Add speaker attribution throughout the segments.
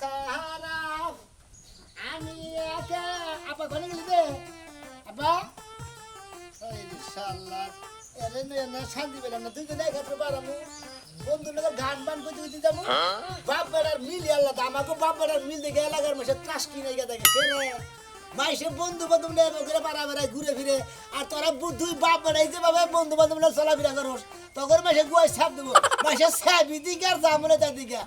Speaker 1: সাহারা। আমি একা। আপা কোনে গেলি রে আপা শালা এরে নে শান্তি পেলাম না। তুই তো দেখা তো পারামু বন্ধু লোকের গান বান করতে করতে যাব। বাপ বেড়ার মিল আল্লাহ আমাকে বাপ বেড়ার মিল দেখে এলাকার মাসে ত্রাস কিনে গিয়ে দেখে মাইসে বন্ধু বান্ধব নিয়ে ঘুরে পাড়া বেড়ায় ঘুরে ফিরে আর তোরা দুই বাপ বেড়াই যে ভাবে বন্ধু বান্ধব নিয়ে চলাফেরা করস তখন মাসে গুয়াই ছাপ দেবো মাসে ছাবি দিকে আর জামনে তার দিকে।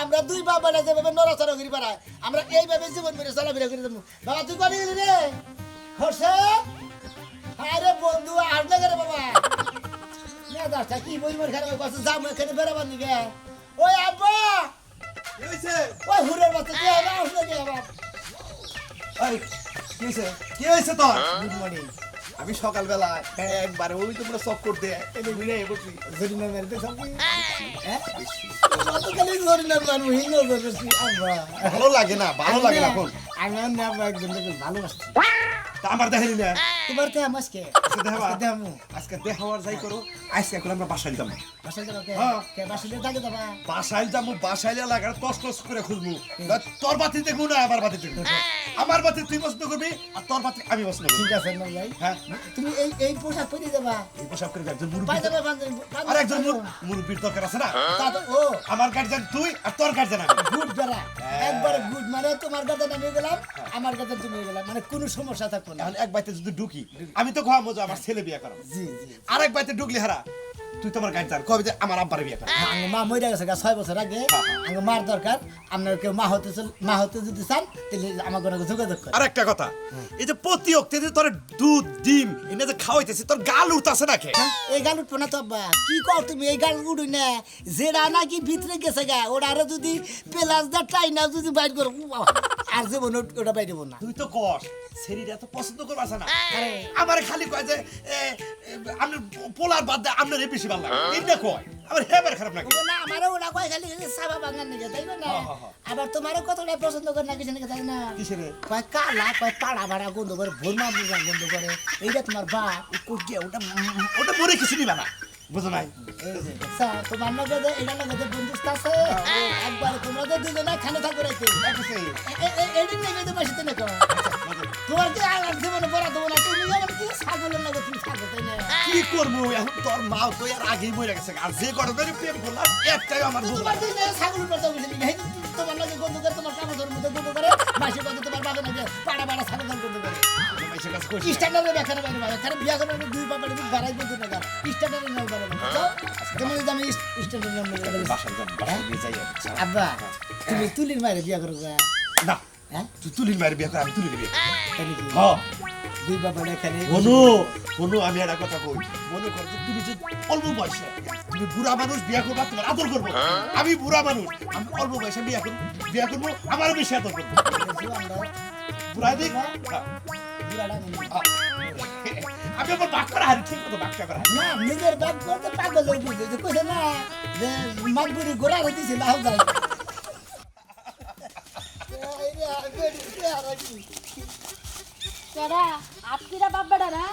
Speaker 1: আমরা দুই বাপ বেড়াই যেভাবে নড়াচড়া ঘুরে পাড়ায় আমরা এইভাবে জীবন করে চলাফেরা করে দেবো। বাবা তুই করে গেলি রে? হোসেন আরে বন্ধু আসলে করে বাবা? না দাসটা কি মর খারাপ কথা যাব এখানে বেড়াবার নিবে ওই আব্বা! ওই হুরের বাচ্চা কি হবে আসলে কি বাবা?
Speaker 2: এই, কি হয়েছে? কি হয়েছে তোর?
Speaker 1: গুড মর্নিং
Speaker 2: আমি সকালবেলা একবার ওই তোমরা সব করতে এনে ঘুরে বসি
Speaker 1: জরিনা মেরতে হ্যাঁ? গতকালই জরিনা হিন্ন
Speaker 2: ভালো লাগে না ভালো লাগে না এখন।
Speaker 1: আমি না আব্বা একজন ভালোবাসছি
Speaker 2: আমার দেখেনি না।
Speaker 1: তোমার আমাজকে
Speaker 2: আজকে দেখাবা
Speaker 1: দেখাবো?
Speaker 2: আজকে দেখাবার যাই করো। আজকে এখন আমরা বাসায় যাব
Speaker 1: বাসায় যাব কে?
Speaker 2: হ্যাঁ।
Speaker 1: থাকে যাবা?
Speaker 2: যাব। লাগার টস টস করে খুঁজবো। না তোর বাতি দেখব না আমার বাতি দেখব। আমার বাতি তুই পছন্দ করবি আর তোর বাতি আমি পছন্দ করবি।
Speaker 1: ঠিক আছে ভাই
Speaker 2: হ্যাঁ।
Speaker 1: তুমি এই এই পোশাক পরে যাবা।
Speaker 2: এই পোশাক করে একজন মুরব্বী। আর একজন মুর- মুরব্বীর দরকার আছে না?
Speaker 1: ও।
Speaker 2: আমার গার্জেন তুই আর তোর গার্জেন আমি।
Speaker 1: গুড বেড়া
Speaker 2: হ্যাঁ।
Speaker 1: একবারে গুড মানে তোমার কাছে নামিয়ে গেলাম আমার কাছে তুমি গেলাম মানে কোনো সমস্যা থাকতো না।
Speaker 2: এখন এক বাইতে যদি ঢুকি আমি তো খাওয়া মজা আমার ছেলে বিয়ে করা আর এক বাইতে ঢুকলি হারা তুই তোমার গার্জেন কবে যে আমার আব্বার বিয়ে করা
Speaker 1: আঙ্গ মা মরে গেছে গা ছয় বছর আগে। আঙ্গ মার দরকার। আপনার কেউ মা হতে চল- মা হতে যদি চান তাহলে আমার কোনো যোগাযোগ করে
Speaker 2: আর একটা কথা এই যে প্রতি অক্তে যে তোর দুধ ডিম এনে যে খাওয়াইতেছি তোর গাল উঠতেছে না খে
Speaker 1: হ্যাঁ, এই গাল উঠবো না তো আব্বা। কি কর তুমি এই গাল উঠি না। যেটা নাকি ভিতরে গেছে গা। ওটা আরও যদি পেলাস দা টাই না যদি বাইর করো আর যে মনে ওটা বাইর দেবো না।
Speaker 2: তুই তো কর শরীরে এত পছন্দ করবাস না।
Speaker 1: আরে
Speaker 2: আমার খালি কয় যে এ, এ, আপনার পোলার বাদ দেয় আপনার বেশি ভালো লাগে এইটা কয়? আমার হেবার খারাপ লাগে।
Speaker 1: না আমারও ওরা কয় খালি সাবা বাঙান নিয়ে তাই না?
Speaker 2: হ্যাঁ, হ্যাঁ, হ্যাঁ।
Speaker 1: আবার তোমারও কতটা পছন্দ করে না কিছু নাকি তাই না?
Speaker 2: কিসের?
Speaker 1: কয় কালা কয় পাড়া ভাড়া গন্ধ করে ভোরমা বুঝা গন্ধ করে এইটা তোমার বাপ।
Speaker 2: ওটা ওটা মরে কিছু নিবা না। বুঝো নাই?
Speaker 1: যে তোমার লগে যে এটা লগে যে বন্ধুত্ব আছে একবার তোমরা যে দুজনে খানে থাকবে রাইতে এদিন নেই তো বাসিতে না তোমার কি আর জীবনে পড়া দেবো না তুমি যেমন কি ছাগলের লগে তুমি তাই না?
Speaker 2: কি করব? এখন তোর মা তো আর আগেই মরে গেছে। আর যে কটা ধরে প্রেম করলাম একটাই আমার
Speaker 1: তোমার দুজনে ছাগল পড়তে বসে এই তোমার লগে গন্ধ করে তোমার কাপড়ের মধ্যে গন্ধ করে মাসে কত তোমার বাবা নাকি পাড়া পাড়া ছাগল করে। স্ট্যান্ডার্ডের ব্যাখ্যা বাইরে বাইরে কারণ বিয়া করার দুই বাবার দিক বাড়াই বলতে না স্ট্যান্ডার্ডের নাম বাড়াবো। তোমার যদি আমি স্ট্যান্ডার্ডের নাম বাড়াবো
Speaker 2: আর।
Speaker 1: আব্বা তুমি তুলির মায়ের বিয়া করো
Speaker 2: না।
Speaker 1: হ্যাঁ?
Speaker 2: তুলির মায়ের বিয়ে কর আমি তুলির বিয়ে করি। হ্যাঁ।
Speaker 1: দুই বাবার এখানে।
Speaker 2: কোনো কোনো আমি একটা কথা কই। মনে কর তুমি যে অল্প বয়সে তুমি বুড়া মানুষ বিয়ে করবা তোমার আদর করব। আমি বুড়া মানুষ আমি অল্প বয়সে বিয়ে করব। বিয়ে করব আমার বেশি আদর করব। বুড়া হ্যাঁ। আমি আমার বাক করা হারি ঠিক মতো বাক করা
Speaker 1: না নিজের বাপ করতে পাগল হয়ে বুঝে যে কইছে না যে গোড়া হইতেছে
Speaker 3: আপকিরা বাপ না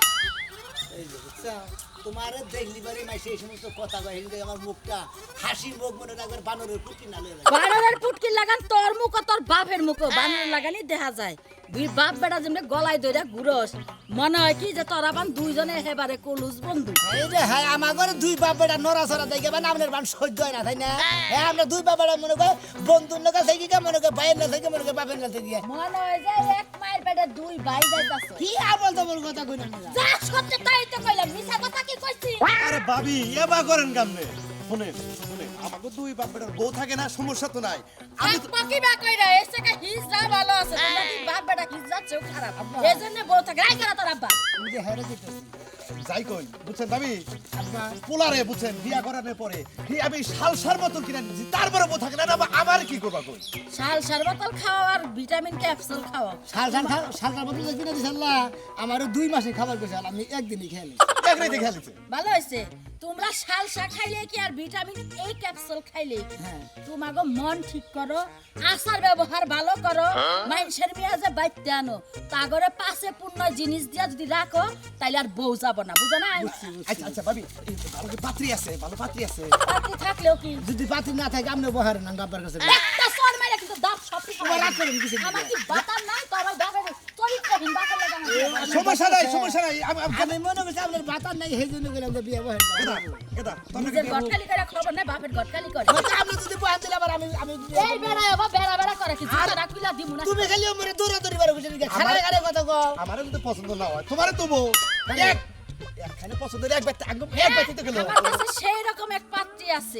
Speaker 1: তোমার দেখলি বারে মাইসে এই সমস্ত কথা কয় হিন্দে আমার মুখটা হাসি মুখ মনে রাখবার বানরের কুটি না লয়ে
Speaker 3: বানরের পুটকি লাগান তোর মুখ তোর বাপের মুখ বানর লাগানি দেখা যায়। দুই বাপ বেটা যেমনি গলায় দইরা ঘুরস মনে হয় কি যে তোরা বান দুইজনে একেবারে কলুস বন্ধু।
Speaker 1: এই যে হ্যাঁ আমার ঘরে দুই বাপ বেটা নড়াচড়া দেখে মানে আপনার বান সহ্য হয় না তাই না? হ্যাঁ। আমরা দুই বাপ বেটা মনে করে বন্ধুর লোক থেকে গিয়ে মনে করে ভাইয়ের লোক থেকে মনে করে বাপের লোক থেকে
Speaker 3: মনে হয় যে এক পেটে দুই ভাই যাইতাছে।
Speaker 1: কি আবল তাবল কথা কইনা না
Speaker 3: যা সত্যি তাই তো কইলাম মিছা কথা কি কইছি?
Speaker 2: আরে ভাবি এবা করেন কামনে? শুনেন শুনেন আমাকে দুই বাপ বেটার বউ থাকে না সমস্যা তো নাই। আমি
Speaker 3: বাকি বা কইরা এসে কা হিজরা ভালো আছে তোমরা কি বাপ বেটা হিজরা চেও খারাপ এজন্য বউ থাকে। রাই করা তোর আব্বা।
Speaker 1: আমি যে হেরে দিতেছি
Speaker 2: যাই কই বুঝছেন ভাবি পোলারে বুঝছেন বিয়া করানোর পরে হি আমি সালসার মতন কিনে নিয়েছি তারপরে বউ থাকে না না আমার কি করবা কই?
Speaker 3: শাল খাও আর ভিটামিন ক্যাপসুল খাও।
Speaker 1: শাল শাল শাল শাল কিনে দিছাল্লা আমারও দুই মাসে খাবার কইছাল আমি একদিনই খেয়ে নিই
Speaker 3: ভালো হয়েছে তোমরা শাল শাক খাইলে কি আর ভিটামিন এই ক্যাপসুল খাইলে?
Speaker 1: হ্যাঁ।
Speaker 3: তোমাকে মন ঠিক করো আচার ব্যবহার ভালো করো মানুষের মেয়াজে বাইতে আনো। তাগরে পাশে পূর্ণ জিনিস দিয়া যদি রাখো তাইলে আর বউ যাব না বুঝো না
Speaker 2: আচ্ছা আচ্ছা ভাবি ভালো পাত্রী আছে ভালো পাত্রী আছে।
Speaker 3: পাতি থাকলেও কি?
Speaker 1: যদি পাতি না থাকে আপনি বহার না বাবার কাছে
Speaker 3: একটা সর মেরে কিন্তু দাঁত সব
Speaker 1: কিসের
Speaker 3: আমার কি বাতার নাই? তো আমার বাপের চরিত্রহীন বাপের লাগে আমার বিয়ে বহাই।
Speaker 2: সমস্যা নাই সমস্যা নাই আমি
Speaker 1: মনে করছি আপনার বাতার নাই সেই জন্য গেলাম যে বিয়ে বহেন না।
Speaker 2: কেদা?
Speaker 3: গটকালি করে খবর নাই বাপের গটকালি করে
Speaker 1: আপনি যদি বহান দিলে আবার আমি আমি
Speaker 3: এই বেড়া আবার বেড়া বেড়া করে কি? জুতা রাখিলা দিমু না।
Speaker 1: তুমি খালি মরে দৌড়া দৌড়ি বারে বুঝে খারাপ খারাপ কথা কও।
Speaker 2: আমারও যদি পছন্দ না হয়। তোমারও তবু এক একখানে পছন্দ হলে এক ব্যক্তি এক ব্যক্তিতে গেল
Speaker 3: আমার কাছে সেই রকম এক পাত্রী আছে।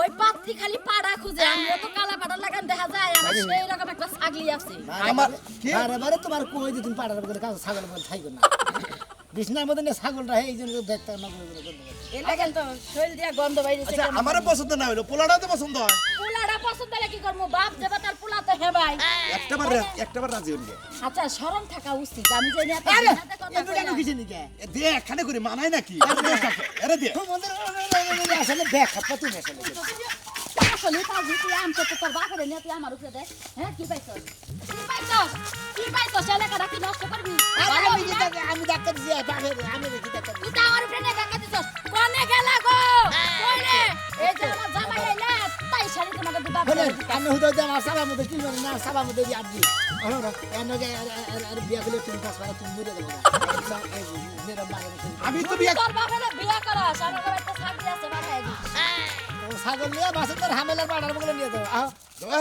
Speaker 3: ওই পাত্রী খালি পাড়া খুঁজে আমিও তো কালা পাড়া লাগান দেখা যায় আমার সেই রকম একটা ছাগলি আছে।
Speaker 2: আমার
Speaker 1: বারে বারে তোমার কই যে তুমি পাড়ার বলে কাজ ছাগল বলে থাইকো না। বিছনার মধ্যে না ছাগলটা এই জন্য তো দেখতে না করে করে করে।
Speaker 3: এই লাগেন তো শৈল দিয়া গন্ধ বাইরেছে
Speaker 2: আচ্ছা আমারও পছন্দ না হইল পোলাটাও তো পছন্দ হয়।
Speaker 3: পোলাটা পছন্দ হলে কি করব? বাপ যাবে তার পোলা তো হেবাই
Speaker 2: একটাবার একটাবার রাজি হইল।
Speaker 3: আচ্ছা শরম থাকা উচিত। আমি নিয়ে
Speaker 1: আরে
Speaker 3: কথা
Speaker 1: এই দুটা
Speaker 3: কই না।
Speaker 1: কিসের নিকে
Speaker 2: দে একখানে করে মানায় নাকি? আরে দে
Speaker 1: তোমাদের আসলে ব্যাখ্যা কত আসলে।
Speaker 3: আসলে তাও যে তুই আম করতে তোর বাপরে নিয়ে তুই আমার উপরে দে হ্যাঁ কি পাইছস কি পাইছস কি পাইছস এলাকাটা কি নষ্ট করবি
Speaker 1: আরে আমি
Speaker 3: না?
Speaker 1: আমি ডাক্তার দিয়ে বাপের আমি ডাক্তার
Speaker 3: তুই তো আমার উপরে দেখা দিছস কোনে গেলা গো কইলে এই যে আমার জামাই আইলা তাই শাড়ি তোমাকে দিবা
Speaker 1: বলেন আমি হুদা দিয়ে আমার সাবার মধ্যে কি মানে না সাবার মধ্যে দিয়ে আড্ডি হলো না এনকে আর বিয়া করলে তুমি পাস পারে তুমি মরে যাবে
Speaker 2: আমি তো বিয়া
Speaker 3: তোর বাপরে বিয়া করাস ঘরে একটা ছাগলি আছে
Speaker 1: ছাগল নিয়ে বাসে তোর হামেলার পাড়ার বলে নিয়ে আহ।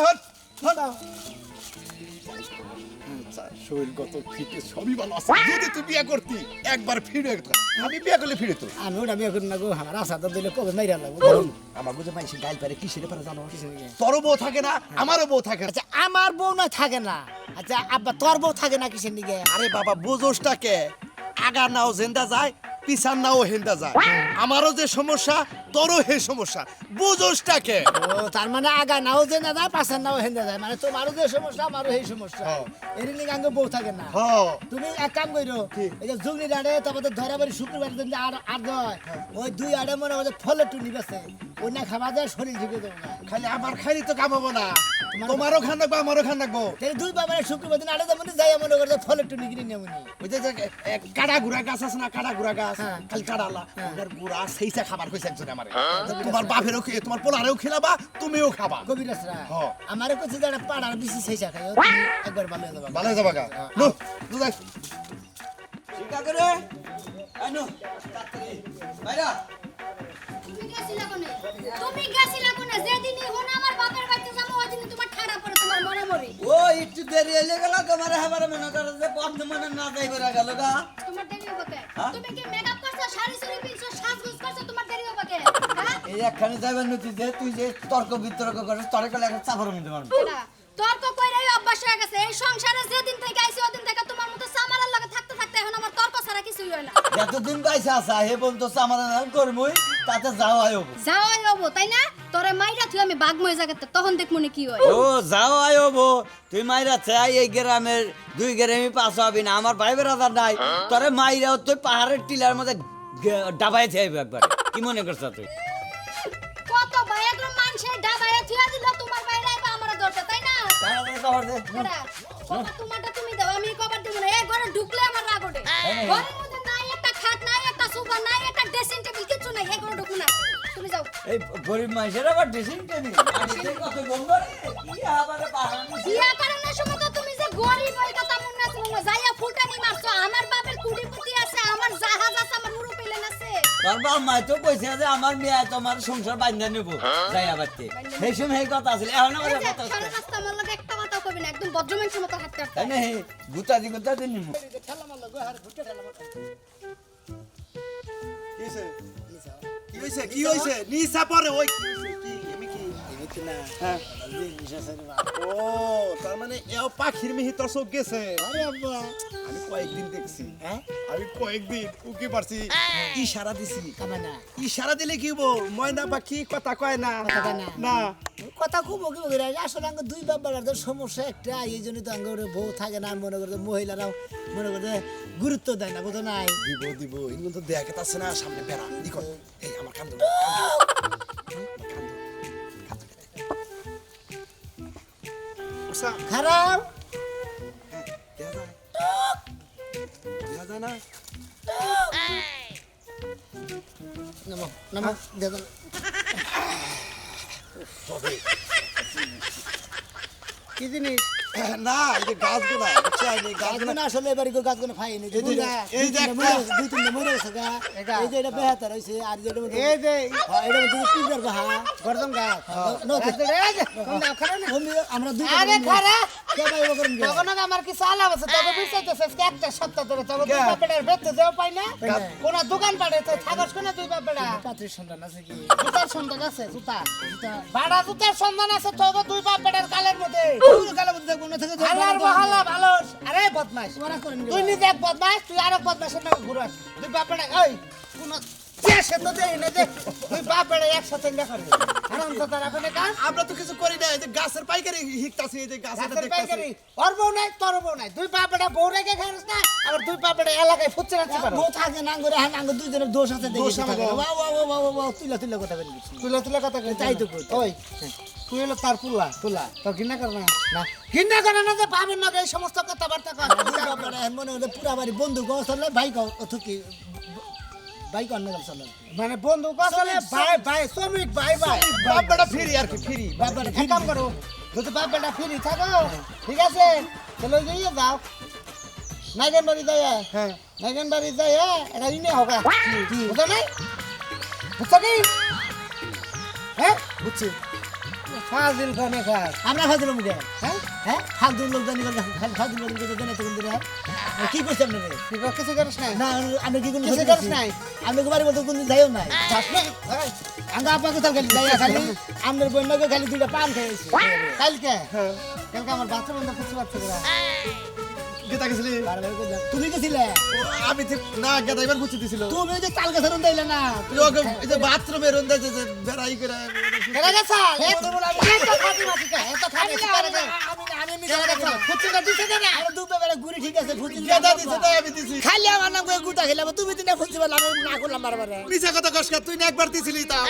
Speaker 2: হট শরীর গত ফিটে সবই ভালো আছে। যদি তুই বিয়া করতি একবার ফিরে আমি বিয়া করলে ফিরে তো
Speaker 1: আমি ওটা বিয়ে করি না গো আমার আশা তো দিলে কবে মাইরা লাগবো
Speaker 2: আমার বুঝে গাইল পারে কিসের পারে জানো? তোরও বউ থাকে না আমারও বউ থাকে না।
Speaker 1: আচ্ছা আমার বউ না থাকে না। আচ্ছা আব্বা তোর বউ থাকে না কিসের নিকে
Speaker 2: আরে বাবা বুঝোসটাকে আগা নাও জেন্দা যায় পিছার নাও হেন্দা যায়। আমারও যে সমস্যা তোরও হে সমস্যা বুঝোসটাকে
Speaker 1: ও তার মানে আগা নাও যে না যায় পাশার নাও হেন্দা যায়। মানে তোমারও যে সমস্যা আমারও সেই সমস্যা।
Speaker 2: হ্যাঁ।
Speaker 1: এর নিকে আঙ্গে বউ থাকে না।
Speaker 2: হ
Speaker 1: তুমি এক কাম করো এই যে জুগলি ডাড়ে তারপর তো ধরাবাড়ি শুক্রবার দিন আর আর দয় ওই দুই আড়ে মনে হয় ফলে টুনি বেছে। ওই না খাওয়া যায় শরীর ঢুকে দেবো না।
Speaker 2: খালি আমার খালি তো কামাবো না। তোমারও খান রাখব আমারও খান রাখব
Speaker 1: দুই বাবার শুক্রবার দিন আড়ে যেমন যাই মনে করে ফলে টুনি কিনে নেমনি
Speaker 2: ওই যে কাড়া গুড়া গাছ আছে না কাড়া গুড়া গাছ?
Speaker 1: হ্যাঁ।
Speaker 2: খালি ওটার গুড়া সেইটা খাবার হয়েছে একজনে আমার তোমার বাপেরও খেয়ে তোমার পোলারেও খেলাবা তুমিও খাবা।
Speaker 1: কবিরাজরা। আমার কাছে যারা পাড়ার বেশি সেই শাখা তুমি একবার ভালো যাবা
Speaker 2: ভালো যাবা গা। নো দুদাই
Speaker 4: শিকা করে আইনো তাড়াতাড়ি বাইরা।
Speaker 5: তুমি গেছিলা কোনে? তুমি গেছিলা কোনে? যেদিন হন আমার বাপের বাড়িতে যাব ওই তোমার ঠাড়া পড়ে তোমার মরে মরে।
Speaker 4: ও একটু দেরি হয়ে গেল তোমার হেবার মনে করো যে পদ্ম মনে না যাই গেল গা।
Speaker 5: তোমার দেরি হবে।
Speaker 4: হ্যাঁ?
Speaker 5: তুমি কি মেকআপ
Speaker 4: এই একখানে যাইবার নতি যে তুই যে তর্ক বিতর্ক করিস তরে কলে একটা চাপড় মধ্যে মারবো
Speaker 5: না, তর্ক কইরাই অভ্যাস হয়ে গেছে। এই সংসারে যেদিন থেকে আইছি ওদিন থেকে তোমার মতো সামারের লগে থাকতে থাকতে এখন আমার তর্ক ছাড়া কিছুই হয় না।
Speaker 4: এতদিন পাইছে আসা হে বন্ধু আমার নাম করবই তাতে যাও।
Speaker 5: যাওয়াই তাই না? তোরে মাইরা তুই আমি বাঘ মই জায়গাতে তখন দেখ মনে কি হয়।
Speaker 4: ও যাও আয় হব। তুই মাইরা চাই এই গ্রামের দুই গ্রামে পাস হবি না আমার ভাই বেড়াদার নাই। তোরে মাইরা তুই পাহাড়ের টিলার মধ্যে ডাবাই থাকবে একবার। কি মনে করছ তুই?
Speaker 5: ডাবায়া দিল তোমার বাইরে আইবা আমার দরজা তাই না?
Speaker 4: দে।
Speaker 5: তোমারটা তুমি দাও আমি কবার দিব না। এই ঘরে ঢুকলে আমার রাগ ওঠে। ঘরের মধ্যে নাই একটা খাট নাই একটা সোফা নাই একটা ড্রেসিং টেবিল কিছু নাই এই ঘরে ঢুকু না। তুমি যাও।
Speaker 4: এই গরিব মানুষের আবার ড্রেসিং টেবিল কত বন্ধ রে? কি আবার বাহানা
Speaker 5: বিয়া কারণে সময় তো তুমি যে গরিব ওই কথা
Speaker 4: তোর বাপ তো কইছে যে আমার মেয়ে তোমার সংসার বান্ধা নেব। যাই আবারতে সেই সময় এই কথা আছিল এখন আমার কথা
Speaker 5: সারা রাস্তা আমার লগে একটা কথাও কবি না একদম ভদ্র মানুষের মতো হাঁটতে হাঁটতে
Speaker 4: না গুতা দি গুতা দি নিমু।
Speaker 1: ঠেলা মারলো গো আর ঘুরতে ঠেলা মারলো
Speaker 2: কি হইছে? কি হইছে? নিসা পরে ওই। ও তার মানে এও পাখির মিহি তোর চোখ গেছে।
Speaker 1: আরে আব্বা।
Speaker 2: আমি কয়েকদিন দেখছি।
Speaker 1: হ্যাঁ?
Speaker 2: আমি কয়েকদিন উকি পারছি ইশারা দিছি।
Speaker 1: কামে না
Speaker 2: ইশারা দিলে কি বল ময়না পাখি কথা কয় না।
Speaker 1: না। কথা খুব আসলে আঙ্গ দুই বাবার সমস্যা একটা এই জন্য তো আঙ্গ বউ থাকে না। মনে করে মহিলারাও মনে করে গুরুত্ব দেয় না বোধ নাই।
Speaker 2: দিব দিব। এগুলো তো দেখে তাছে না সামনে বেড়া। দেখো এই আমার কান্দ
Speaker 1: খারাপ
Speaker 2: দেখা যায় না
Speaker 1: নমো নমো দেখুন কি জিনিস
Speaker 2: না এই যে গাছগুলা বুঝছেন? এই গাছগুলা
Speaker 1: আসলে এবারে গাছগুলো খাইনি
Speaker 2: এই যে- এই যে একটা-
Speaker 1: দুই তিনটা মরে গেছে গা। এই যে এটা বেহাতার হইছে আর যেটা মধ্যে
Speaker 6: এই যে
Speaker 1: এটা দুই তিন পিঁপড়ার গা।
Speaker 6: গর্দম গা
Speaker 1: ন-
Speaker 6: যে?
Speaker 1: আমরা দুই
Speaker 6: আরে খারা? তখন আমার কিছু আলাপ আছে তবে বুঝতেছে একটা সপ্তাহ ধরে তবে দুই বাপেটার বেতে দেও পাই না। কোন দোকান পাড়ে তো থাকস কোন দুই বাপেটা
Speaker 1: পাত্রীর সন্তান আছে কি?
Speaker 6: জুতার সন্ধান আছে জুতা ভাড়া জুতার সন্ধান আছে তবে দুই বাপেটার কালের মধ্যে।
Speaker 1: থেকে
Speaker 6: বহালা ভালো আরে? তুই নিজে এক বদমাস তুই আরেক বদমাসের নামে ঘুরাস। দুই বাপেটা ওই কোন দেশে তো দেই না দেখ তুই বাপেটা একসাথে দেখা
Speaker 2: আমরা তো কিছু করি না যে গাছের পাইকারি হিকতাছি এই যে গাছের
Speaker 6: পাইকারি। ওর বউ নাই তোর বউ নাই। দুই বাপেটা বউ রেখে খাস না আবার দুই বাপেটা এলাকায় ফুচে রাখতে পারো।
Speaker 1: বউ থাকে না করে হ্যাঁ আঙ্গ দুইজনের দোষ আছে দেখি। ওয়া ওয়া ওয়া ওয়া ওয়া তুলা তুলা কথা বলি
Speaker 6: তুলে তুলে কথা কই
Speaker 1: তাই তো কই।
Speaker 6: ওই তুই হলো তার পুলা তুলা তোর ঘৃণা করে না? না। ঘৃণা করে না যে পাবেন না এই সমস্ত কথাবার্তা কর
Speaker 1: দুই বাবারা এখন মনে হলে পুরা বাড়ি বন্ধু গো ভাই গো ভাই অন্য গেল চলে
Speaker 6: মানে বন্ধু আসলে ভাই ভাই শ্রমিক ভাই ভাই
Speaker 2: বাপটা ফিরি আর কি ফিরি।
Speaker 6: বাপেটা এক কাম করো যদি বাপেটা ফিরি থাকো ঠিক আছে? চলো গিয়ে যাও। নাইগেন বাড়ি যাই হ্যাঁ নাইগেন বাড়ি যাই এটা ইনে হোকা বুঝো নাই? বুঝছ কি? হ্যাঁ?
Speaker 1: বুঝছি।
Speaker 6: ফাজিল খানে খাস
Speaker 1: আমরা ফাজিল মুখে
Speaker 6: হ্যাঁ?
Speaker 1: হ্যাঁ? ফালতু লোক জানি ফালতু লোক জানি জানি তখন দিনে কি করছি আপনাকে
Speaker 6: তুই কিছু করিস না
Speaker 1: না আমি কি কোনো
Speaker 6: কিছু করিস? নাই?
Speaker 1: আমি বাড়ি বলতে কোনো যাইও নাই?
Speaker 6: যাস না।
Speaker 1: আঙ্গা আপাকে তো খালি যাইয়া খালি আমাদের বন্যাকে খালি দুইটা পান খেয়েছি।
Speaker 6: কালকে? কালকে আমার তোরা
Speaker 2: গেতা গেছিলি?
Speaker 1: তুমি গেছিলে?
Speaker 2: আমি না গেতা এবার বুঝতে দিছিল।
Speaker 1: তুমি যে চাল গাছের দিলে না?
Speaker 2: তুই ওকে এই যে বাথরুমে রন্দা যে যে বেড়াই করে
Speaker 6: কেন গেছা এত এত খাটি মাটি কা? এত খাটি করে
Speaker 1: আমি আমি আমি
Speaker 6: কেন? গেছা খুচিটা দিছে দে না
Speaker 1: আর দুটো বেলা ঘুরি ঠিক আছে ফুচি
Speaker 2: গেতা দিছে তাই আমি দিছি।
Speaker 1: খালি আমার নাম করে গুতা খেলাম তুমি তিনটা ফুচি বললাম আমি না করলাম বারবার।
Speaker 2: মিছা কথা কসকা তুই না একবার দিছিলি তাও।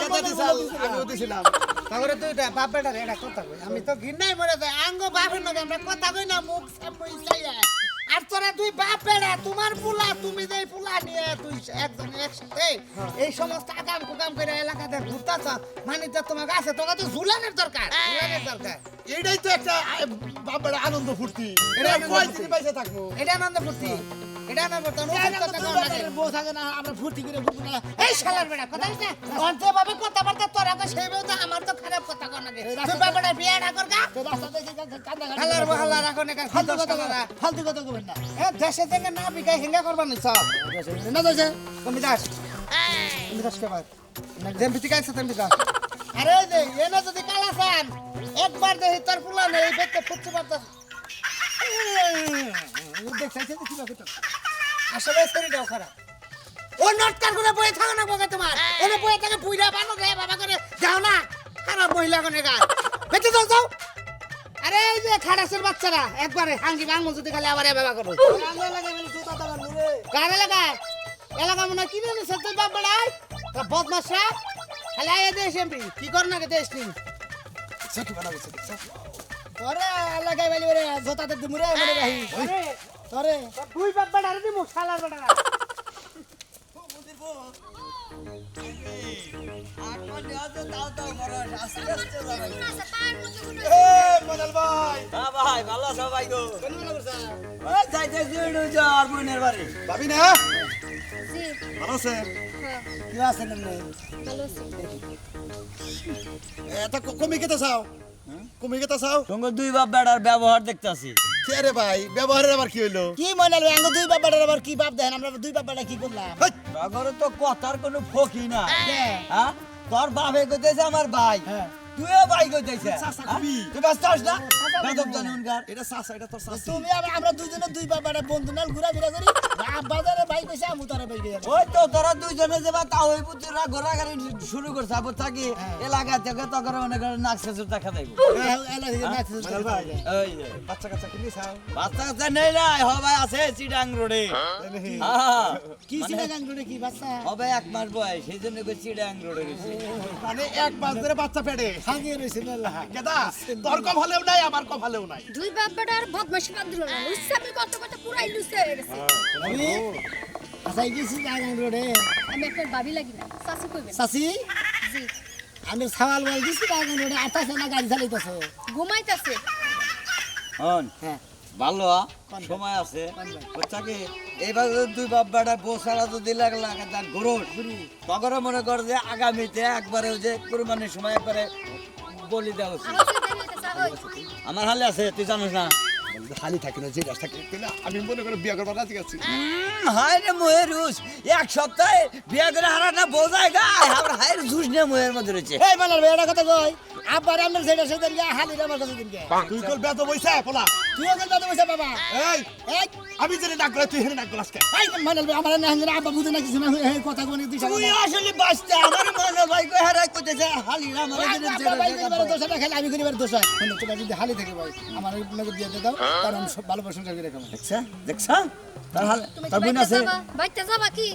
Speaker 2: গেতা দিছাল আমিও দিছিলাম।
Speaker 6: তাহলে তুই এটা বাপ বেটা এটা কথা কই। আমি তো ঘিন্নাই মরে যাই। আঙ্গ বাপের নাকি আমরা কথা কই না মুখ সামনে চাইয়া আর তোরা তুই বাপ বেটা তোমার পুলা তুমি যে পুলা নিয়ে তুই একজন একসাথে এই সমস্ত আগাম কুকাম করে এলাকাতে ঘুরতাছ মানে তো তোমার আছে তোমার তো ঝুলানের দরকার ঝুলানের দরকার।
Speaker 2: এইটাই তো একটা বাপড়া আনন্দ ফুর্তি।
Speaker 6: এটা
Speaker 2: কয়। দিন পয়সা থাকব?
Speaker 6: এটা আনন্দ ফুর্তি। এটা কেমন লাগে?
Speaker 1: বউ থাকে না আমরা ফুর্তি করে
Speaker 6: এই শালার বেটা কথা না? তোর যেভাবে কথাবার্তা তোর আগে সেইভাবে তো আমার তো খারাপ কথা কর নাকি তুই বাবাটা বিয়েটা কর গা
Speaker 1: কান্দা
Speaker 6: হালার বহালা রাখো
Speaker 1: ফালতু কথা ফালতু কথা কবেন না।
Speaker 6: এ দেশে থেকে না বিকাই হিঙ্গা করবার নিছ
Speaker 1: না দোষে
Speaker 6: তুমি দাস। তুমি দাস কে বাদ যেন বিতি কাইছে তেম বিতা আরে ওই যে এনে যদি কালা একবার দেখি তোর পুলা নেই বেতে ফুটতে পারতো
Speaker 1: দেখছে কি বাকি তো
Speaker 6: আসলে শরীরটাও খারাপ। ও নটকার করে বয়ে থাকো না বকে তোমার। ওনে বয়ে থাকে বুইরা বানো রে বাবা করে যাও না খারাপ মহিলা কোনে গা। বেঁচে যাও যাও। আরে এই যে খারাসের বাচ্চারা একবারে হাঙ্গি ভাঙবো যদি খালি আবার বাবা করো। কার এলাকায় এলাকা মনে হয় কিনে নিছে তুই বাপ বেড়াই বদমাসরা? খালি আয় দেশ এমপি কি কর না দেশ নিন
Speaker 2: সেটি বানাবো সেটি
Speaker 1: তোরে আল্লাহ গাই বলি রে জোতাতে দিমুরে মরে রাহি তোরে।
Speaker 6: তুই বাপ বেড়ারে দিমু শালার বেড়ারা
Speaker 2: ভাবি না?
Speaker 5: জি।
Speaker 2: ভালো আছে?
Speaker 5: হ্যাঁ।
Speaker 1: কি আছে।
Speaker 2: এটা কমে কেতে চাও। কমে কেতে চাও?
Speaker 4: তোমার দুই বাপ বেড়ার ব্যবহার দেখতাছি।
Speaker 2: কে রে ভাই? ব্যবহারের আবার কি হইল?
Speaker 1: কি মনে হলো আঙ্গ দুই বাবাটার আবার কি বাপ দেন? আমরা দুই বাবাটা কি করলাম?
Speaker 2: হেই,
Speaker 4: তো কথার কোনো ফকি না
Speaker 1: কে?
Speaker 4: হ্যাঁ? তোর বাপে কইতেছে আমার ভাই।
Speaker 1: হ্যাঁ।
Speaker 4: তুইও ভাই কইতেছে হ্যাঁ? তুই ব্যস্ত না? বেদব জানি উনকার
Speaker 2: এটা চাচা এটা তোর চাচি
Speaker 1: তুমি আবার আমরা দুজনে দুই বাবাটা বন্ধু নাল ঘুরা ফিরা করি বাজারে ভাই কইছে আমু তারে ভাই কইছে
Speaker 4: ওই তো তোরা দুইজনে যে বা তাও ওই পুত্ররা ঘোরাঘুরি শুরু করছে আবার থাকি এলাকা থেকে তখন মনে করে নাক শেষুর দেখা দেবো। ওই
Speaker 2: বাচ্চা কাচ্চা কিনে চাও
Speaker 4: বাচ্চা কাচ্চা নেই আছে চিটাং রোডে। হ্যাঁ
Speaker 1: কি সিনা গাঙ্গুড়ে কি বাচ্চা?
Speaker 4: হবে এক মাস বয়স সেই জন্য কই চিটাং রোডে গেছি।
Speaker 2: মানে এক মাস ধরে বাচ্চা পেটে।
Speaker 1: হাগিয়ে রইছে না
Speaker 2: কেদা তোর হলেও নাই আমার নাই।
Speaker 5: দুই বাপ বেটা আর বদমাশি বাদ দিল না। কত কত পুরাই হয়ে গেছে।
Speaker 1: আমি আসাই গেছি
Speaker 5: আমি আপনার ভাবি লাগি না কইবেন।
Speaker 1: সাসি
Speaker 5: জি।
Speaker 1: আমি সাওয়াল বল দিছি না গাড়ি চালাইতেছো।
Speaker 5: ঘুমাইতেছে।
Speaker 4: হন
Speaker 1: হ্যাঁ।
Speaker 4: ভালো সময় আছে। বুঝছা কি এইবার দুই বাপ বেটা বউ ছাড়া যদি লাগে লাগে তার গরুর। তখন মনে কর যে আগামীতে একবারে যে কুরবানির সময় একবারে বলি দেওয়া।
Speaker 5: আমার
Speaker 4: হালে আছে তুই জানিস না।
Speaker 2: খালি থাকি না যে রাস্তা থাকি আমি মনে করে বিয়ে করবার রাজি আছি।
Speaker 4: হায় রে মোহের রুস এক সপ্তাহে বিয়ে করে হারাটা বোঝায় গায় আবার হায়ের জুস নিয়ে মোহের মধ্যে রয়েছে।
Speaker 1: এই মালার ভাই এটা কথা কই আব্বার আপনার সেটা সেটা গিয়ে হালি আমার কাছে দিনকে।
Speaker 2: তুই তোর বেদ বইছা পোলা?
Speaker 1: তুই ওকে দাদা বসে বাবা?
Speaker 2: এই
Speaker 1: এই
Speaker 2: আমি জেনে ডাক তুই হেনে ডাক গলাস কে?
Speaker 1: এই মালার ভাই আমার না হাঙ্গরা আব্বা বুঝে না কিছু না এই কথা কোন দিছ
Speaker 4: তুই আসলে বাঁচতে আমার ভাই কই হারাই করতেছে হালি না আমার
Speaker 1: আমি করিবার দোষ হয় তোমার যদি হালি থেকে ভাই আমার দিয়ে দাও। কারণ সব ভালো প্রশংসা করে রাখো
Speaker 4: দেখছা? দেখছা? তার হালে
Speaker 5: তুমি
Speaker 4: তার
Speaker 5: কি
Speaker 4: বোন আছে?
Speaker 5: বাইতে যাবা কি?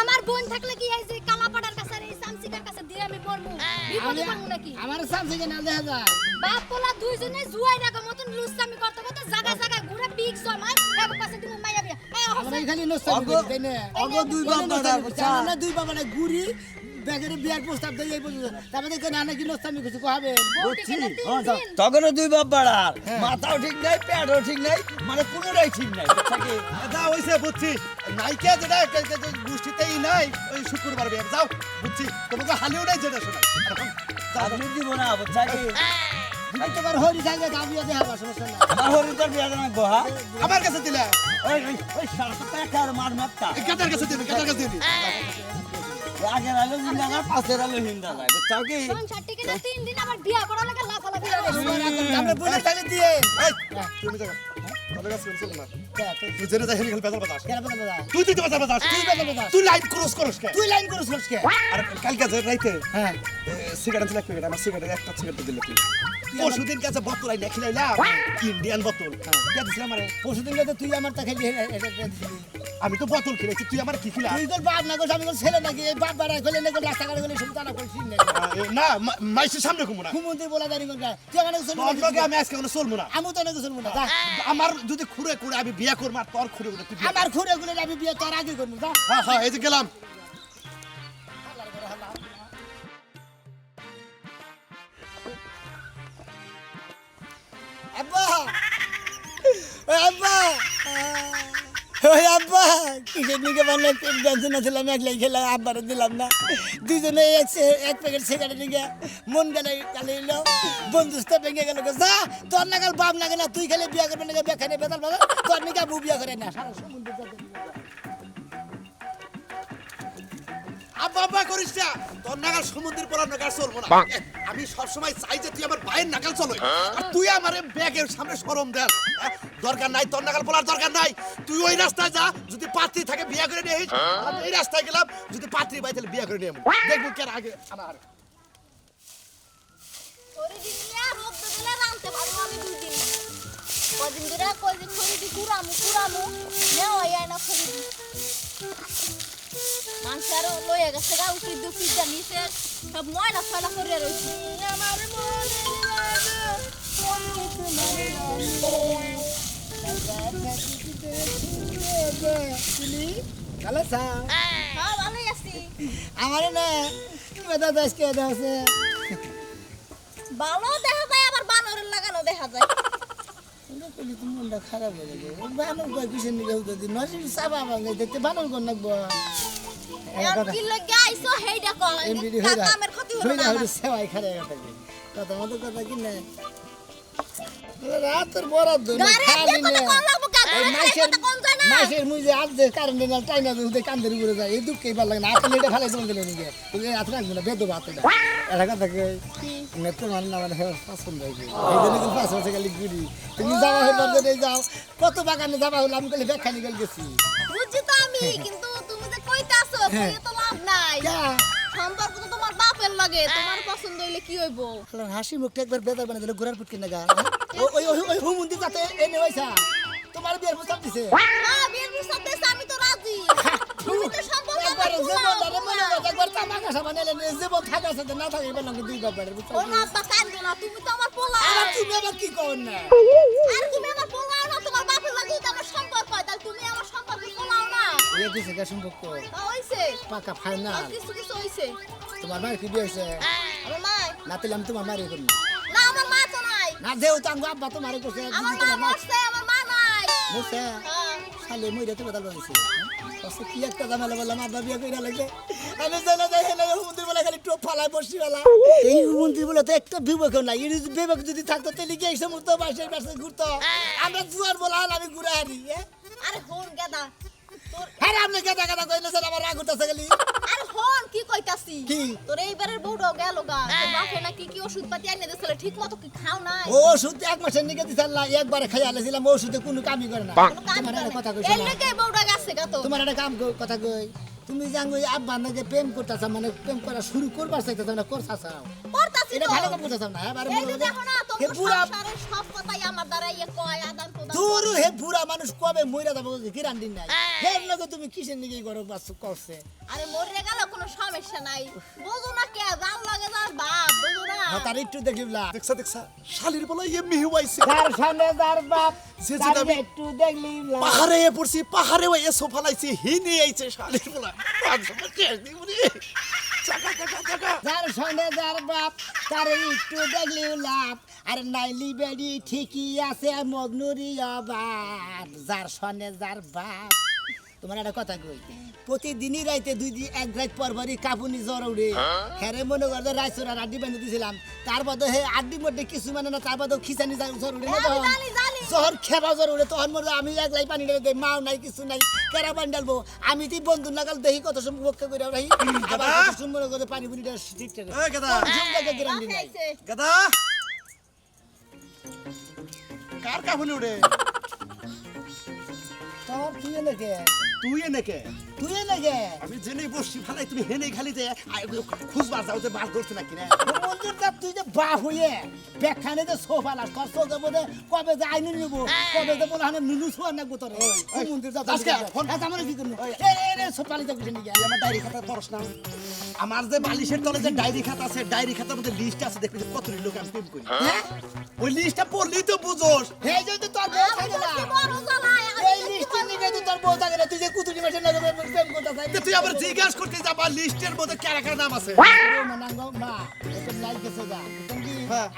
Speaker 5: আমার বোন থাকলে কি এই যে কালাপাড়ার কাছে এই সামসিকার কাছে দিয়ে আমি পড়মু বিপদে পড়মু নাকি?
Speaker 1: আমার সামনে না দেখা যায়।
Speaker 5: বাপ পোলা দুইজনে জুয়াই রাখো মতন লুসামি করতে করতে জায়গা জায়গায় ঘুরে পিক জমায় এবার কাছে দিমু মাইয়া বিয়া। এই
Speaker 1: আমরা এখানে নষ্ট করি
Speaker 4: অগো-
Speaker 1: তাই না?
Speaker 4: অগো দুই বাপ বুঝছা?
Speaker 1: না দুই বাবা না গুড়ি ব্যাগের বিয়ার প্রস্তাব দেয় এই পর্যন্ত। তারপরে কেন নাকি নষ্ট আমি কিছু কহাবে?
Speaker 5: তিন
Speaker 1: হ্যাঁ?
Speaker 4: তখনও দুই বাপ বাড়ার মাথাও ঠিক নাই পেটও ঠিক নাই মানে কোনোটাই ঠিক নাই। বুঝছা? কি
Speaker 2: যা হইছে বুঝছি। নাইকে যেটা কে- কে- কে গোষ্ঠীতেই নাই ওই শুক্রবার বিয়ে। যাও বুঝছি। তোমাকে হালিও নাই যেটা শোনাই
Speaker 4: আপনি দিব না বুঝছা? কি
Speaker 1: তোমার হরি দাবিও সমস্যা নাই।
Speaker 4: আমার হরিদার বিয়া জানা গোহা
Speaker 2: আমার কাছে দিলে।
Speaker 4: ওই ওই ওই সারা সপ্তাহে আর মার মারতা
Speaker 2: কেটার কাছে দিবি কাছে দিবি?
Speaker 4: আগের আলো জিন্দা যায় পাশের আলো হিন্দা যায় বুঝছা কি?
Speaker 5: সংসার টিকে না তিন দিন আবার বিয়া করা লাগে লাফালাফি করে
Speaker 1: আমরা বলে তাহলে দিয়ে।
Speaker 2: এই তুমি দেখো কালকে রাইতে
Speaker 1: হ্যাঁ।
Speaker 2: সিগারেট দিলে আমার সিগারেট একটা সিগারেট দিলে তুই পরশুদিন কাছে বোতল আইনা খিলাইলাম। ইন্ডিয়ান বোতল। কে দিছিলাম আমারে।
Speaker 1: পরশুদিন তো তুই আমার তা খেলি
Speaker 2: আমি তো বোতল খেলেছি তুই আমার কি খিলা
Speaker 1: তুই তোর বাপ না করছ আমি তোর ছেলে নাকি? এই বাপ খেলে নাকি রাস্তা গেলে করছিস না
Speaker 2: না মাইসের সামনে ঘুমো না।
Speaker 1: বলা দাঁড়ি করবে। তুই আমার চলবো
Speaker 2: লগে আমি আজকে কোনো চলবো না।
Speaker 1: আমি তো নাকি চলবো না।
Speaker 2: আমার যদি খুঁড়ে খুঁড়ে আমি বিয়ে করব আর তোর খুঁড়ে খুঁড়ে
Speaker 1: আমার ঘুরে ঘুরে আমি বিয়ে তোর আগে করব
Speaker 2: হ্যাঁ হ্যাঁ এই যে গেলাম।
Speaker 1: ওই আব্বা কিসের নিকে টেনশন ছিলাম একলাই খেলাম আব্বারে দিলাম না। দুজনে এক এক প্যাকেট সিগারেট মন গেলে ভেঙে গেল যা তোর নাগাল বাপ লাগে না তুই খেলে বিয়া করবে নাকি বেখানে বেতাল বাবা তোর নিকে বউ বিয়া করে না। সারা সমুদ্র
Speaker 2: আব্বা আব্বা করিস না। তোর নাগাল সমুদ্রের পর নাগাল চলবো না। আমি সবসময় চাই যে তুই আমার ভাইয়ের নাগাল চলো। আর তুই আমার ব্যাগের সামনে সরম দেন। হ্যাঁ? দরকার নাই তোর নাগাল বলার দরকার নাই। তুই ওই রাস্তায় যা যদি পাত্রী থাকে বিয়ে করে নিয়ে। আমি এই রাস্তায় গেলাম যদি পাত্রী পাই তাহলে বিয়ে করে নিয়ে আসব। দেখব কেন আগে আমার।
Speaker 5: ওরে দিনিয়া দিলে রানতে পারব আমি দুই দিন কদিন ধরে নেওয়া যায় না খরিদি মানুষ আরও লয়ে গেছে গা উচিত দুঃখিত জানিসে সব ময়লা ফয়লা করে রয়েছে আমার মনে
Speaker 1: ভালো চা
Speaker 5: হ্যাঁ ভালোই আছি
Speaker 1: আমার না কথা দাস কে আছে
Speaker 5: ভালো দেখা যায় আবার বানরের লাগানো দেখা যায়
Speaker 1: মনটা খারাপ হয়ে গেছে বানর কয় কিসের নিকে হতো নসির চাপা ভাঙে দেখতে বানর কর নাকবো
Speaker 5: কি লাগে আইছো হেইডা কয়
Speaker 1: এমবিডি হয়ে যায়
Speaker 5: কামের ক্ষতি হলো না
Speaker 1: সেবাই খারাপ না রাতের বরাদ্দ মাসের মুজে আজ যে কারেন্ট না টাইনা দুধে কান্দের উপরে যায় এই দুঃখেই ভালো লাগে না। আপনি এটা দিলে নিকে তুমি এত রাখব না বেদ ভাত এটা। এটা কথা কে? মান না মানে পছন্দ এই জন্য কিন্তু পাঁচ বছর খালি ঘুরি? তুমি যাওয়া হয়ে যাও। কত বাগানে যাওয়া হলো আমি খালি ব্যাখ্যা নিকাল গেছি।
Speaker 5: বুঝছি তো আমি কিন্তু তুমি যে কইতে আসো
Speaker 1: হ্যাঁ।
Speaker 5: তো লাভ নাই। সম্পর্ক তো তোমার বাপের লাগে তোমার পছন্দ হইলে কি হইব?
Speaker 1: হাসি মুখটা একবার বেদার বানিয়ে দিলে ঘোরার ফুটকে না গা ওই ওই হুমুন্দি যাতে এনে হয়েছা তোমার বিয়ের প্রস্তাব দিছে?
Speaker 5: হ্যাঁ বিয়ের প্রস্তাব দিয়েছে, আমি তো রাজি। তুমি তো সম্পর্ক আমার।
Speaker 1: করো, একবার তামাক আসা বানাইলে জীবন থাকে সাথে না থাকে এবার দুই বাবারের বুঝছ?
Speaker 5: ও না আব্বা কান্দো না তুমি তো আমার পোলা
Speaker 1: আবার তুমি আবার কি কর না?
Speaker 5: আর তুমি আমার পোলাও না তোমার বাপের লাগে তো আমার সম্পর্ক হয় তাহলে তুমি আমার সম্পর্কে পোলাও না।
Speaker 1: এ কিছু কে সম্পর্ক?
Speaker 5: হইছে।
Speaker 1: পাকা ফাইনাল
Speaker 5: কিছু কিছু হইছে।
Speaker 1: তোমার মায়ের কি বিয়ে হয়েছে
Speaker 5: আমার মা
Speaker 1: না তাহলে আমি তোমার মায়ের করব।
Speaker 5: না আমার মা তো নাই।
Speaker 1: না দেও তো আব্বা তোমার করছে
Speaker 5: আমার মা
Speaker 1: তোমার মা
Speaker 5: মরছে আমার মা নাই
Speaker 1: বলছে
Speaker 5: হ্যাঁ।
Speaker 1: কষ্ট কি একটা জামালা বললাম, আব্বা বিয়ে কইরা লাগে আমি জানা যাই, হেলে হুমন্দির বলে খালি টোপ ফালায় বসি বেলা। এই হুমন্দির বলে তো একটা বিবেক নাই। এর বিবেক যদি থাকতো, তাহলে কি এই সমস্ত বাসায় বাসায় ঘুরতো? আমরা জুয়ার বলা হল আমি ঘুরে হারি
Speaker 5: আরে হন গেদা।
Speaker 1: হ্যাঁ আপনি কেটা কেটা কইলে স্যার আমার রাগ উঠতেছে গেলি
Speaker 5: আরে হন কি কইতাছি?
Speaker 1: কি?
Speaker 5: তোর এইবারের বউটাও গেল গা। তোর বাপে না কি ওষুধ পাতি আইনে দিছিল ঠিক মতো কি খাও নাই?
Speaker 1: ও ওষুধ এক মাসের নিকে দিতাম না একবারে খাই আলেছিলাম ওষুধে কোনো কামই করে না।
Speaker 5: কোনো কাম
Speaker 1: তোমার
Speaker 5: করে
Speaker 1: একটা কথা কইছো এই
Speaker 5: এর লেগে বউটা গেছে গা তো
Speaker 1: তোমার একটা কাম কথা কই। তুমি জানো এই আব্বা নাকি প্রেম করতেছ মানে প্রেম করা শুরু করবার চাইতেছ না করছা চাও এটা ভালো করে বুঝাছ না এবারে
Speaker 5: বলো যে দেখো না
Speaker 1: হে বুড়া
Speaker 5: সব কথাই আমার দ্বারা ইয়ে কয় আদান প্রদান
Speaker 1: দূর হে বুড়া মানুষ কবে মইরা যাবে? কিরান দিন নাই? হে লগে তুমি কিসের নিগেই করো বাস করছে?
Speaker 5: আরে মরে গেল কোনো সমস্যা নাই। বুঝো না কে লাগে যার বাপ বুঝো না।
Speaker 1: হ্যাঁ, তার একটু দেখিবলা
Speaker 2: দেখছা দেখছা। শালির বলে হুয়াইছে
Speaker 1: তার সামনে যার বাপ
Speaker 2: সে যদি
Speaker 1: একটু দেখলিবলা
Speaker 2: পাহাড়ে এ পড়ছি পাহাড়ে ওই এসো ফালাইছি হিনি আইছে শালির বলে। চাকা চাকা চাকা।
Speaker 1: যার সঙ্গে যার বাপ তার একটু দেখলিবলা আর নাইলি বেড়ি ঠিকই আছে মগনুরি অবাদ যার সনে যার বাপ তোমার একটা কথা কই? প্রতিদিনই রাইতে দুই দিন এক রাত পর পরই কাপুনি জ্বর উড়ে হ্যারে মনে করতে রাইসোরা আড্ডি বেঁধে দিয়েছিলাম তার বাদে হে আড্ডির মধ্যে কিছু মানে না তার বাদে খিসানি জ্বর উড়ে না। জ্বর খেবা জ্বর উড়ে তখন মনে হয় আমি একলাই পানি ঢেলে দেই মাও নাই কিছু নাই কেরা পানি ডালবো আমি তুই বন্ধু নাগাল দেখি কত সময় পক্ষে করে রাহি আবার কত সময় মনে করে পানি পুনি ঠিক থাকে
Speaker 2: গাদা। কার কাহুনি উড়ে
Speaker 1: তোর তুই এনেকে।
Speaker 2: তুই এনেকে?
Speaker 1: তুই এনেকে।
Speaker 2: আমি জেনে বসছি ফালাই তুমি হেনে খালি যে খুঁজবার যাও যে মাছ ধরছে নাকি না?
Speaker 1: মন্দির তা তুই যে বাপ হইয়ে ব্যাখ্যানে যে সোফা লাস কর সোজা বোধে কবে যে আইনি নিব? কবে যে বলে হানে নুনু সোয়া নাকবো তোর তুই মন্দির যা
Speaker 2: আজকে ফোন-
Speaker 1: আমার কি করব এ রে, এ রে সোফা নিয়ে
Speaker 2: আমার ডায়েরি খাতা না। আমার যে বালিশের তলে যে ডায়েরি খাতা আছে ডায়েরি খাতার মধ্যে লিস্ট আছে দেখবি কত লোক আমি প্রেম করি।
Speaker 1: হ্যাঁ?
Speaker 2: ওই লিস্টটা পড়লেই তো বুঝোস।
Speaker 1: হে যদি তোর বউ থাকে না।
Speaker 5: কি বড় জ্বালায়, আমি
Speaker 1: তোর বউ থাকে না তুই যে কুতুরি লাগে প্রেম করতে চাই
Speaker 2: তুই আবার জিজ্ঞাসা করতে লিস্টের মধ্যে কারা কারা নাম আছে?
Speaker 1: মানাঙ্গ এটা লাইক গেছে যা। তুমি
Speaker 2: হ্যাঁ।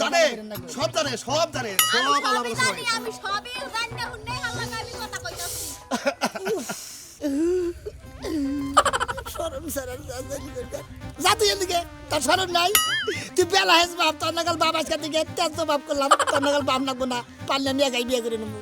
Speaker 2: জানে
Speaker 1: না।
Speaker 2: সব জানে সব জানে সব
Speaker 5: আমি
Speaker 2: আলাদা
Speaker 5: সবাই। আমি সবই জানি হুন্নে হাল্লা আমি কথা কইতাছি।
Speaker 1: শরম সারার জানি যা তুই এদিকে তোর শরম নাই। তুই বেলা হেস বাপ তোর নাগাল বাপ আজকে দিকে তেজ বাপ করলাম তোর নাগাল বাপ লাগবো না পারলে আমি একাই বিয়ে করে নেব।